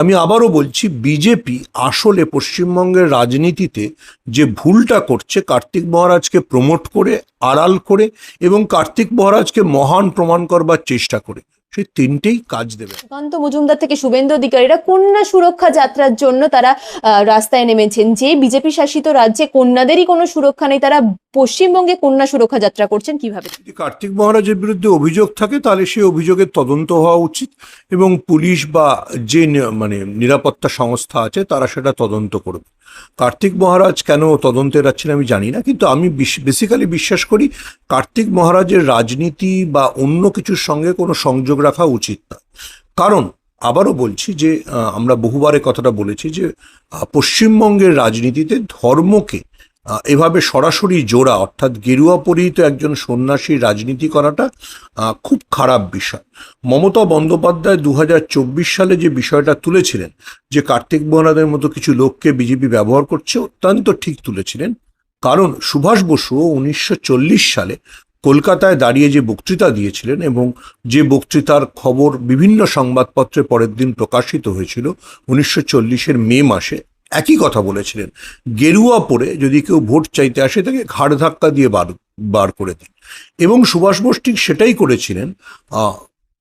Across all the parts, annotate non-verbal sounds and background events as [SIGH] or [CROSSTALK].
আমি আবারও বলছি বিজেপি আসলে পশ্চিমবঙ্গের রাজনীতিতে যে ভুলটা করছে, কার্তিক মহারাজকে প্রমোট করে, আড়াল করে এবং কার্তিক মহারাজকে মহান প্রমাণ করবার চেষ্টা করে। সেই তিনটেই কাজ দেবে। সুকান্ত মজুমদার থেকে শুভেন্দু অধিকারীরা কন্যা সুরক্ষা যাত্রার জন্য তারা রাস্তায় নেমেছেন। যে বিজেপি শাসিত রাজ্যে কন্যাদেরই কোনো সুরক্ষা নেই তারা পশ্চিমবঙ্গে কন্যা সুরক্ষা যাত্রা করছেন কীভাবে? যদি কার্তিক মহারাজের বিরুদ্ধে অভিযোগ থাকে তাহলে সেই অভিযোগের তদন্ত হওয়া উচিত এবং পুলিশ বা যে মানে নিরাপত্তা সংস্থা আছে তারা সেটা তদন্ত করবে। কার্তিক মহারাজ কেন তদন্তে যাচ্ছেন আমি জানি না, কিন্তু আমি বেসিক্যালি বিশ্বাস করি কার্তিক মহারাজের রাজনীতি বা অন্য কিছুর সঙ্গে কোনো সংযোগ রাখা উচিত না। কারণ আবারও বলছি যে আমরা বহুবারে কথাটা বলেছি যে পশ্চিমবঙ্গের রাজনীতিতে ধর্মকে এভাবে সরাসরি জোড়া, অর্থাৎ গেরুয়া পরিহিত একজন সন্ন্যাসীর রাজনীতি করাটা খুব খারাপ বিষয়। মমতা বন্দ্যোপাধ্যায় দু হাজার চব্বিশ সালে যে বিষয়টা তুলেছিলেন, যে কার্তিক মহারাজের মতো কিছু লোককে বিজেপি ব্যবহার করছে, অত্যন্ত ঠিক তুলেছিলেন। কারণ সুভাষ বসু উনিশশো চল্লিশ সালে কলকাতায় দাঁড়িয়ে যে বক্তৃতা দিয়েছিলেন এবং যে বক্তৃতার খবর বিভিন্ন সংবাদপত্রে পরের দিন প্রকাশিত হয়েছিল, উনিশশো চল্লিশের মে মাসে একই কথা বলেছিলেন। গেরুয়া পরে যদি কেউ ভোট চাইতে আসে, তাকে ঘাড় ধাক্কা দিয়ে বার বার করে দিন। এবং সুভাষ বোস ঠিক সেটাই করেছিলেন।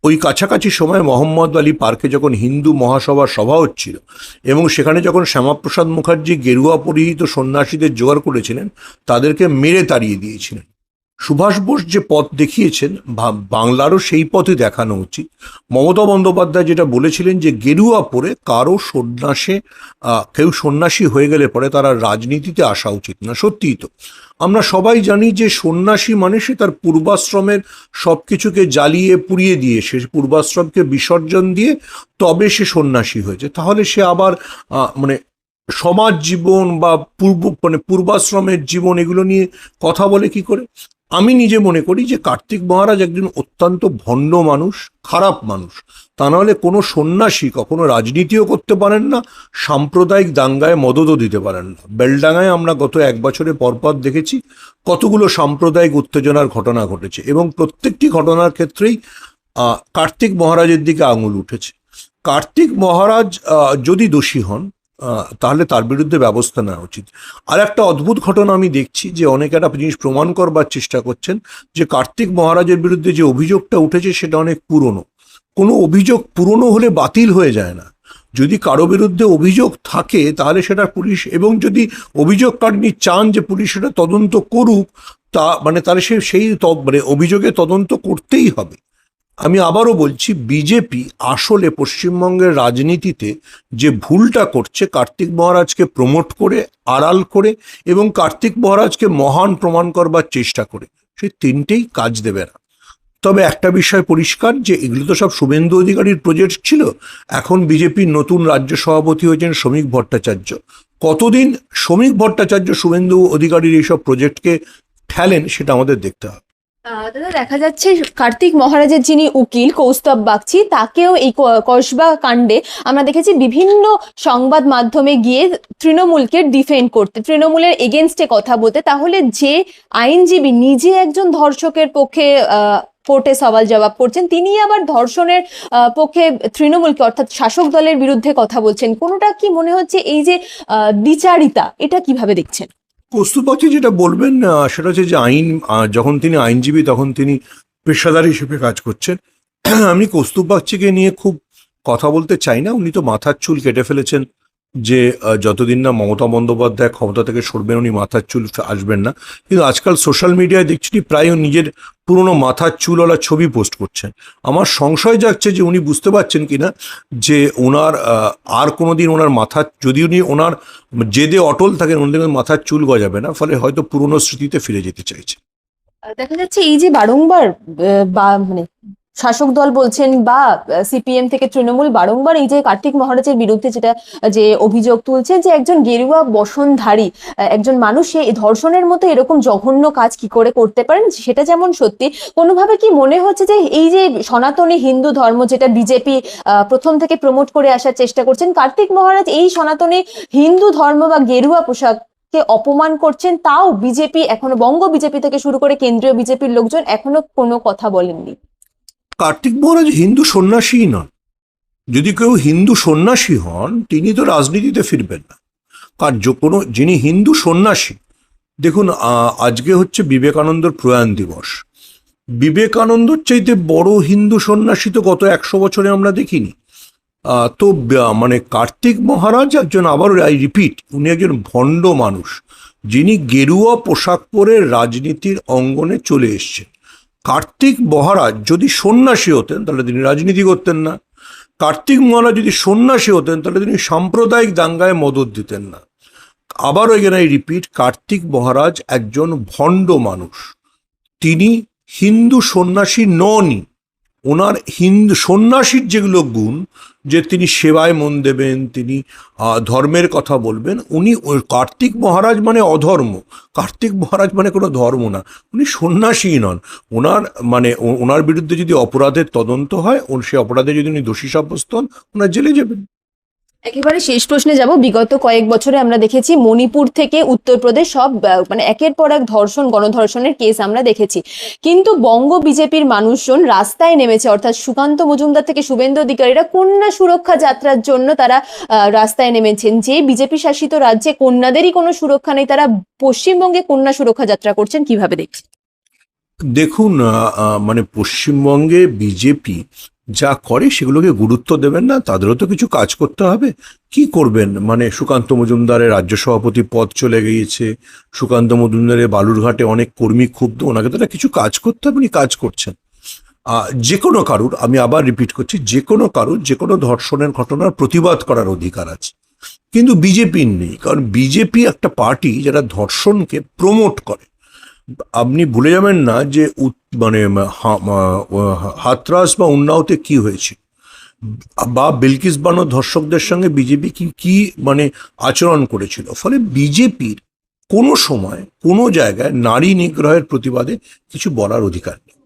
ওই কাছাকাছি সময় মোহাম্মদ আলী পার্কে যখন হিন্দু মহাসভার সভা হচ্ছিল এবং সেখানে যখন শ্যামাপ্রসাদ মুখার্জি গেরুয়া পরিহিত সন্ন্যাসীদের জোগাড় করেছিলেন, তাদেরকে মেরে তাড়িয়ে দিয়েছিলেন। সুভাষ বোস যে পথ দেখিয়েছেন বাংলারও সেই পথে দেখানো উচিত। মমতা বন্দ্যোপাধ্যায় যেটা বলেছিলেন যে, গেরুয়া পরে কারও সন্ন্যাসে কেউ সন্ন্যাসী হয়ে গেলে পরে তারা রাজনীতিতে আসা উচিত না। সত্যিই তো। আমরা সবাই জানি যে, সন্ন্যাসী মানে সে তার পূর্বাশ্রমের সব কিছুকে জ্বালিয়ে পুড়িয়ে দিয়ে, সে পূর্বাশ্রমকে বিসর্জন দিয়ে তবে সে সন্ন্যাসী হয়েছে। তাহলে সে আবার মানে সমাজ জীবন বা পূর্ব মানে পূর্বাশ্রমের জীবন এগুলো নিয়ে কথা বলে কি করে? আমি নিজে মনে করি যে কার্তিক মহারাজ একজন অত্যন্ত ভণ্ড মানুষ, খারাপ মানুষ। তা নাহলে কোনো সন্ন্যাসী কখনো রাজনীতিও করতে পারেন না, সাম্প্রদায়িক দাঙ্গায় মদতও দিতে পারেন না। বেলডাঙ্গায় আমরা গত এক বছরে পরপর দেখেছি কতগুলো সাম্প্রদায়িক উত্তেজনার ঘটনা ঘটেছে এবং প্রত্যেকটি ঘটনার ক্ষেত্রেই কার্তিক মহারাজের দিকে আঙুল উঠেছে। কার্তিক মহারাজ যদি দোষী হন তাহলে তার বিরুদ্ধে ব্যবস্থা নেওয়া উচিত। আর একটা অদ্ভুত ঘটনা আমি দেখছি যে অনেকে একটা জিনিস প্রমাণ করবার চেষ্টা করছেন যে কার্তিক মহারাজের বিরুদ্ধে যে অভিযোগটা উঠেছে সেটা অনেক পুরনো। কোনো অভিযোগ পুরনো হলে বাতিল হয়ে যায় না। যদি কারও বিরুদ্ধে অভিযোগ থাকে তাহলে সেটা পুলিশ এবং যদি অভিযোগকারিনী চান যে পুলিশ সেটা তদন্ত করুক, তা মানে তাহলে সে সেই মানে অভিযোগে তদন্ত করতেই হবে। আমি আবারও বলছি, বিজেপি আসলে পশ্চিমবঙ্গের রাজনীতিতে যে ভুলটা করছে, কার্তিক মহারাজকে প্রমোট করে, আড়াল করে এবং কার্তিক মহারাজকে মহান প্রমাণ করবার চেষ্টা করে, সে তিনটেই কাজ দেবে না। তবে একটা বিষয় পরিষ্কার, যে এগুলো তো সব শুভেন্দু অধিকারীর প্রজেক্ট ছিল, এখন বিজেপির নতুন রাজ্য সভাপতি হয়েছেন শ্রমিক ভট্টাচার্য। কতদিন শ্রমিক ভট্টাচার্য শুভেন্দু অধিকারীর এইসব প্রজেক্টকে ঠেলেন সেটা আমাদের দেখতে হবে। দাদা, দেখা যাচ্ছে কার্তিক মহারাজের যিনি উকিল কৌস্তব বাগচি, তাকেও এই কসবা কাণ্ডে আমরা দেখেছি বিভিন্ন সংবাদ মাধ্যমে গিয়ে তৃণমূলকে ডিফেন্ড করতে, তৃণমূলের এগেনস্টে কথা বলতে। তাহলে যে আইনজীবী নিজে একজন ধর্ষকের পক্ষে কোর্টে সওয়াল জবাব করছেন, তিনি আবার ধর্ষণের পক্ষে তৃণমূলকে অর্থাৎ শাসক দলের বিরুদ্ধে কথা বলছেন। কোনোটা কি মনে হচ্ছে এই যে দ্বিচারিতা এটা কীভাবে দেখছেন? কস্তুরবাচ্চী যেটা বলবেন সেটা হচ্ছে যে আইন যখন তিনি আইনজীবী, তখন তিনি পেশাদার হিসেবে কাজ করছেন। [CLEARS THROAT] আমি কস্তুর নিয়ে খুব কথা বলতে চাই না। উনি তো মাথার চুল কেটে ফেলেছেন। যে যতদিন না মমতা বন্দ্যোপাধ্যায় ক্ষমতা থেকে সরবেন, উনি মাথার চুল আসবেন না। কিন্তু আজকাল সোশ্যাল মিডিয়ায় দেখছি প্রায় নিজের পুরনো মাথার চুলওয়ালা ছবি পোস্ট করছেন। আমার সংশয় যাচ্ছে যে উনি বুঝতে পারছেন কি না যে ওনার আর কোনোদিন ওনার মাথার, যদি উনি ওনার জেদে অটল থাকেন ওনাদের মাথার চুল গজাবে না, ফলে হয়তো পুরনো স্মৃতিতে ফিরে যেতে চাইছে। দেখা যাচ্ছে এই যে বারংবার মানে শাসক দল বলছেন বা সিপিএম থেকে তৃণমূল বারংবার এই যে কার্তিক মহারাজের বিরুদ্ধে যেটা, যে অভিযোগ তুলছে যে একজন গেরুয়া বসনধারী একজন মানুষ এই ধর্ষণের মতো এরকম জঘন্য কাজ কি করে করতে পারেন? সেটা যেমন সত্যি, কোনোভাবে কি মনে হচ্ছে যে এই যে সনাতনী হিন্দু ধর্ম যেটা বিজেপি প্রথম থেকে প্রমোট করে আসার চেষ্টা করছেন, কার্তিক মহারাজ এই সনাতনী হিন্দু ধর্ম বা গেরুয়া পোশাক কে অপমান করছেন, তাও বিজেপি এখনও, বঙ্গ বিজেপি থেকে শুরু করে কেন্দ্রীয় বিজেপির লোকজন এখনও কোনো কথা বলেননি। কার্তিক মহারাজ হিন্দু সন্ন্যাসীই নন। যদি কেউ হিন্দু সন্ন্যাসী হন, তিনি তো রাজনীতিতে ফিরবেন না। কার যে কোনো, যিনি হিন্দু সন্ন্যাসী, দেখুন আজকে হচ্ছে বিবেকানন্দর প্রয়াণ দিবস। বিবেকানন্দর চাইতে বড় হিন্দু সন্ন্যাসী তো গত একশো বছরে আমরা দেখিনি। তো মানে কার্তিক মহারাজ একজন আবার, আই রিপিট, উনি একজন ভণ্ড মানুষ, যিনি গেরুয়া পোশাক পরে রাজনীতির অঙ্গনে চলে এসছেন। কার্তিক মহারাজ যদি সন্ন্যাসী হতেন, তাহলে তিনি রাজনীতি করতেন না। কার্তিক মহারাজ যদি সন্ন্যাসী হতেন, তাহলে তিনি সাম্প্রদায়িক দাঙ্গায় মদত দিতেন না। আবারও এখানে রিপিট কার্তিক মহারাজ একজন ভণ্ড মানুষ। তিনি হিন্দু সন্ন্যাসী ননই। ওনার হিন্দু সন্ন্যাসীর যেগুলো গুণ, যে তিনি সেবায় মন দেবেন, তিনি ধর্মের কথা বলবেন, উনি কার্তিক মহারাজ মানে অধর্ম। কার্তিক মহারাজ মানে কোনো ধর্ম না। উনি সন্ন্যাসী নন। ওনার মানে ওনার বিরুদ্ধে যদি অপরাধের তদন্ত হয় সে অপরাধে যদি উনি দোষী সাব্যস্ত হন, ওনার জেলে যাবেন। একেবারে শেষ প্রশ্নে যাব। বিগত কয়েক বছরে আমরা দেখেছি মণিপুর থেকে উত্তরপ্রদেশ সব মানে একের পর এক ধর্ষণ, গণধর্ষণের কেস আমরা দেখেছি। কিন্তু বঙ্গ বিজেপির মানুষজন রাস্তায় নেমেছে, অর্থাৎ সুকান্ত মজুমদার থেকে শুভেন্দু অধিকারীরা কন্যা সুরক্ষা যাত্রার জন্য তারা রাস্তায় নেমেছেন। যে বিজেপি শাসিত রাজ্যে কন্যাদেরই কোনো সুরক্ষা নেই, তারা পশ্চিমবঙ্গে কন্যা সুরক্ষা যাত্রা করছেন, কীভাবে দেখছেন? দেখুন মানে পশ্চিমবঙ্গে বিজেপি যা করে সেগুলোকে গুরুত্ব দেবেন না, তাদেরও তো কিছু কাজ করতে হবে। কি করবেন? মানে সুকান্ত মজুমদারের রাজ্য সভাপতি পদ চলে গিয়েছে, সুকান্ত মজুমদারের বালুরঘাটে অনেক কর্মী ক্ষুব্ধ, ওনাকে তো একটা কিছু কাজ করতে হবে, উনি কাজ করছেন। যে কোনো কারুর, আমি আবার রিপিট করছি, যে কোনো কারুর, যে কোনো ধর্ষণের ঘটনার প্রতিবাদ করার অধিকার আছে। কিন্তু বিজেপির নেই, কারণ বিজেপি একটা পার্টি যারা ধর্ষণকে প্রমোট করে। আপনি ভুলে যাবেন না যে মানে হাতরাস বা উন্নাওতে কি হয়েছে? বা বিলকিস বানো ধর্ষকদের সঙ্গে বিজেপি কি কি মানে আচরণ করেছিল? ফলে বিজেপির কোনো সময়, কোনো জায়গায় নারী নিগ্রহের প্রতিবাদে কিছু বলার অধিকার নেই।